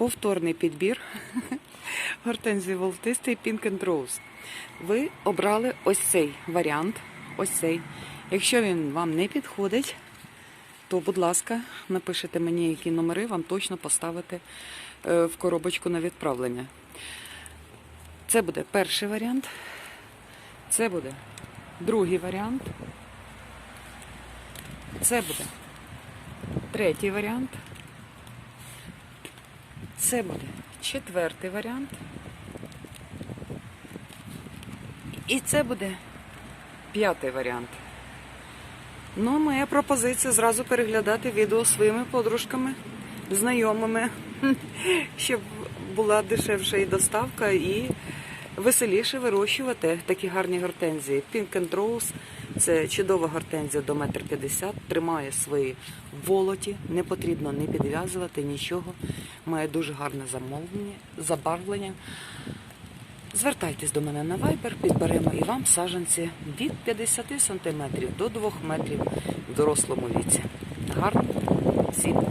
повторний підбір гортензії волотистий Pink and Rose. Ви обрали ось цей варіант. Ось цей. Якщо він вам не підходить, то, будь ласка, напишите мені, які номери вам точно поставити е, в коробочку на відправлення. Це буде перший варіант. Це буде другий варіант. Це буде третій варіант. Це буде четвертий варіант. І це буде п'ятий варіант. Ну, моя пропозиція зразу переглядати відео своїми подружками, знайомими, щоб була дешевша і доставка, і веселіше вирощувати такі гарні гортензії. Pink and Rose – це чудова гортензія до 1,50 м, тримає свої волоті, не потрібно не підв'язувати нічого. Має дуже гарне замовлення, забарвлення. Звертайтесь до мене на вайбер, підберемо і вам саджанці від 50 см до 2 метрів в дорослому віці. Гарно всім.